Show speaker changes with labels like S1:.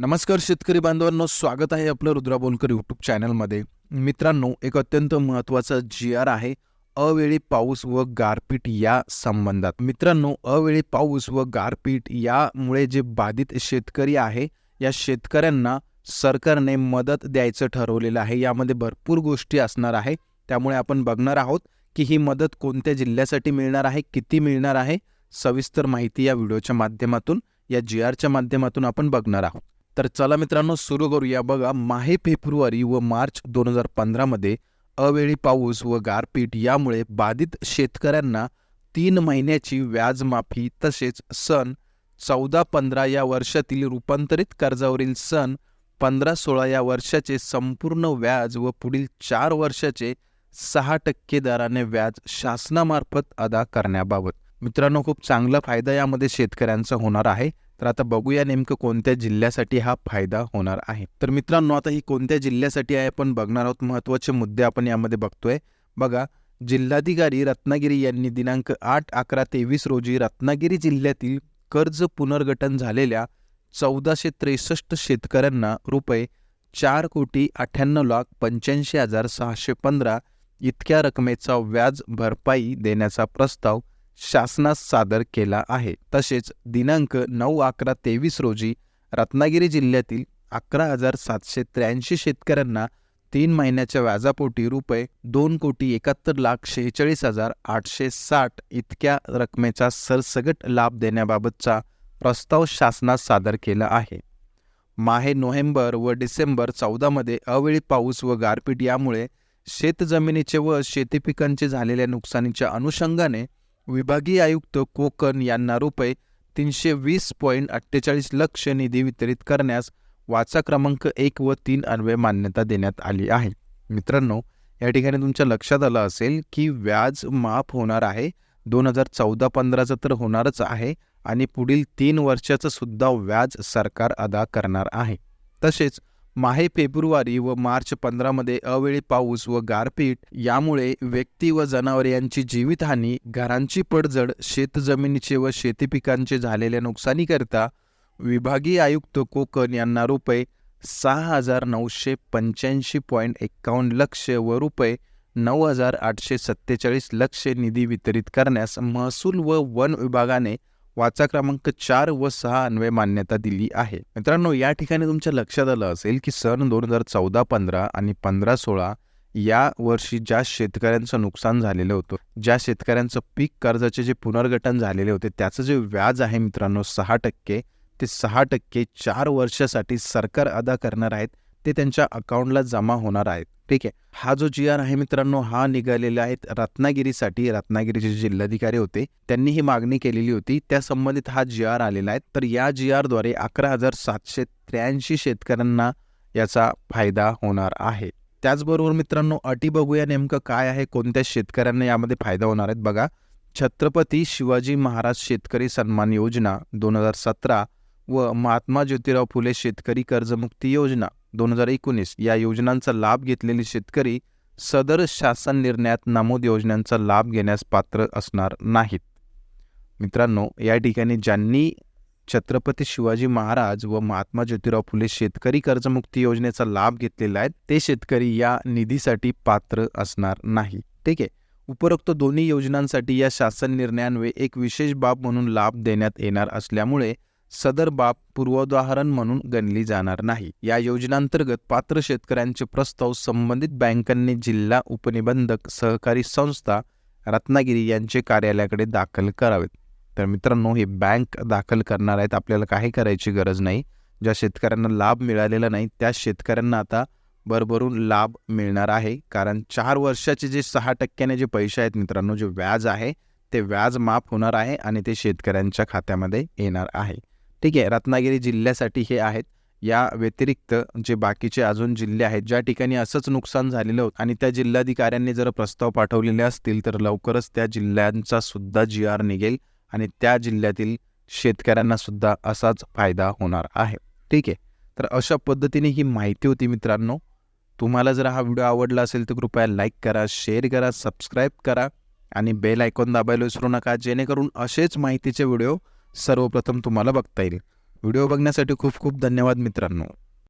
S1: नमस्कार शेतकरी बांधवांनो स्वागत आहे आपलं रुद्रा बोलकर यूट्यूब चॅनलमध्ये मित्रांनो एक अत्यंत महत्त्वाचा जी आर आहे अवेळी पाऊस व गारपीट या संबंधात. मित्रांनो अवेळी पाऊस व गारपीट यामुळे जे बाधित शेतकरी आहे या शेतकऱ्यांना सरकारने मदत द्यायचं ठरवलेलं आहे. यामध्ये भरपूर गोष्टी असणार आहे. त्यामुळे आपण बघणार आहोत की ही मदत कोणत्या जिल्ह्यासाठी मिळणार आहे किती मिळणार आहे सविस्तर माहिती या व्हिडिओच्या माध्यमातून या जी आरच्या माध्यमातून आपण बघणार आहोत. तर चला मित्रांनो सुरू करूया. बघा माहे फेब्रुवारी व मार्च दोन हजार पंधरामध्ये अवेळी पाऊस व गारपीट यामुळे बाधित शेतकऱ्यांना तीन महिन्याची व्याजमाफी तसेच सन चौदा पंधरा या वर्षातील रूपांतरित कर्जावरील सन पंधरा सोळा या वर्षाचे संपूर्ण व्याज व पुढील चार वर्षाचे सहा टक्के दराने व्याज शासनामार्फत अदा करण्याबाबत. मित्रांनो खूप चांगला फायदा यामध्ये शेतकऱ्यांचा होणार आहे. तर आता बघूया नेमकं कोणत्या जिल्ह्यासाठी हा फायदा होणार आहे. तर मित्रांनो आता ही कोणत्या जिल्ह्यासाठी आहे आपण बघणार आहोत. महत्त्वाचे मुद्दे आपण यामध्ये बघतोय. बघा जिल्हाधिकारी रत्नागिरी यांनी दिनांक आठ अकरा तेवीस रोजी रत्नागिरी जिल्ह्यातील कर्ज पुनर्गठन झालेल्या चौदाशे त्रेसष्ट शेतकऱ्यांना रुपये चार कोटी अठ्ठ्याण्णव लाख पंच्याऐंशी हजार सहाशे पंधरा इतक्या रकमेचा व्याज भरपाई देण्याचा प्रस्ताव शासनास सादर केला आहे. तसेच दिनांक नऊ अकरा तेवीस रोजी रत्नागिरी जिल्ह्यातील अकरा हजार सातशे त्र्याऐंशी शेतकऱ्यांना तीन महिन्याच्या व्याजापोटी रुपये दोन कोटी एकाहत्तर लाख शेहेचाळीस हजार आठशे साठ इतक्या रकमेचा सरसगट लाभ देण्याबाबतचा प्रस्ताव शासनास सादर केला आहे. माहे नोव्हेंबर व डिसेंबर चौदामध्ये अवेळी पाऊस व गारपीट यामुळे शेतजमिनीचे व शेतीपिकांचे झालेल्या नुकसानीच्या अनुषंगाने विभागीय आयुक्त कोकण यांना रुपये तीनशे वीस पॉईंट अठ्ठेचाळीस लक्ष निधी वितरित करण्यास वाचा क्रमांक एक व तीन अन्वय मान्यता देण्यात आली आहे. मित्रांनो या ठिकाणी तुमच्या लक्षात आलं असेल की व्याज माफ होणार आहे दोन हजार चौदा पंधराचं तर होणारच आहे आणि पुढील तीन वर्षाचं सुद्धा व्याज सरकार अदा करणार आहे. तसेच माहे फेब्रुवारी व मार्च पंधरामध्ये अवेळी पाऊस व गारपीट यामुळे व्यक्ती व जनावरे यांची जीवितहानी घरांची पडझड शेतजमिनीचे व शेती पिकांचे झालेल्या नुकसानीकरिता विभागीय आयुक्त कोकण यांना रुपये सहा हजार नऊशे पंच्याऐंशी पॉईंट एक्कावन्न लक्ष व रुपये नऊ हजार आठशे सत्तेचाळीस लक्ष निधी वितरित करण्यास महसूल व वन विभागाने वाचा क्रमांक चार व सहा अन्वय मान्यता दिली आहे. मित्रांनो या ठिकाणी तुमच्या लक्षात आलं असेल की सन दोन हजार चौदा पंधरा आणि पंधरा सोळा या वर्षी ज्या शेतकऱ्यांचं नुकसान झालेलं होतं ज्या शेतकऱ्यांचं पीक कर्जाचे जे पुनर्गठन झालेले होते त्याचं जे व्याज आहे मित्रांनो सहा टक्के ते सहा टक्के चार वर्षासाठी सरकार अदा करणार आहेत. ते त्यांच्या अकाउंटला जमा होणार आहेत. ठीक आहे? हा जो जी आर आहे मित्रांनो हा निघालेला आहे. रत्नागिरीसाठी रत्नागिरीचे जिल्हाधिकारी होते त्यांनी ही मागणी केलेली होती. त्या संबंधित हा जी आर आलेला आहे. तर या जी आरद्वारे अकरा हजार सातशे त्र्याऐंशी शेतकऱ्यांना याचा फायदा होणार आहे. त्याचबरोबर मित्रांनो अटी बघूया नेमकं काय आहे कोणत्या शेतकऱ्यांना यामध्ये फायदा होणार आहेत. बघा छत्रपती शिवाजी महाराज शेतकरी सन्मान योजना दोन हजार सतरा व महात्मा ज्योतिराव फुले शेतकरी कर्जमुक्ती योजना दोन हजार एकोणीस या योजनांचा लाभ घेतलेले शेतकरी सदर शासन निर्णयात नमूद योजनांचा लाभ घेण्यास पात्र असणार नाहीत. मित्रांनो या ठिकाणी ज्यांनी छत्रपती शिवाजी महाराज व महात्मा ज्योतिराव फुले शेतकरी कर्जमुक्ती योजनेचा लाभ घेतलेला आहे ते शेतकरी या निधीसाठी पात्र असणार नाही. ठीक आहे? उपरोक्त दोन्ही योजनांसाठी या शासन निर्णयान्वये एक विशेष बाब म्हणून लाभ देण्यात येणार असल्यामुळे सदर बाब पूर्वोदाहरण म्हणून गणली जाणार नाही. या योजनांतर्गत पात्र शेतकऱ्यांचे प्रस्ताव संबंधित बँकांनी जिल्हा उपनिबंधक सहकारी संस्था रत्नागिरी यांचे कार्यालयाकडे दाखल करावेत. तर मित्रांनो हे बँक दाखल करणार आहेत. आपल्याला काही करायची गरज नाही. ज्या शेतकऱ्यांना लाभ मिळालेला नाही त्या शेतकऱ्यांना आता भरभरून लाभ मिळणार आहे. कारण चार वर्षाचे जे सहा टक्क्याने जे पैसे आहेत मित्रांनो जे व्याज आहे ते व्याज माफ होणार आहे आणि ते शेतकऱ्यांच्या खात्यामध्ये येणार आहे. ठीक आहे रत्नागिरी जिल्ह्यासाठी हे आहेत. या व्यतिरिक्त जे बाकीचे अजून जिल्हे आहेत ज्या ठिकाणी असंच नुकसान झालेलं होतं आणि त्या जिल्हाधिकाऱ्यांनी जर प्रस्ताव पाठवलेले असतील तर लवकरच त्या जिल्ह्यांचा सुद्धा जी आर निघेल आणि त्या जिल्ह्यातील शेतकऱ्यांना सुद्धा असाच फायदा होणार आहे. ठीक आहे. तर अशा पद्धतीने ही माहिती होती मित्रांनो. तुम्हाला जर हा व्हिडिओ आवडला असेल तर कृपया लाईक करा शेअर करा सबस्क्राईब करा आणि बेल आयकॉन दाबायला विसरू नका. जेणेकरून असेच माहितीचे व्हिडिओ सर्वप्रथम तुम्हाला बघता येईल. व्हिडिओ बघण्यासाठी खूप खूप धन्यवाद मित्रांनो.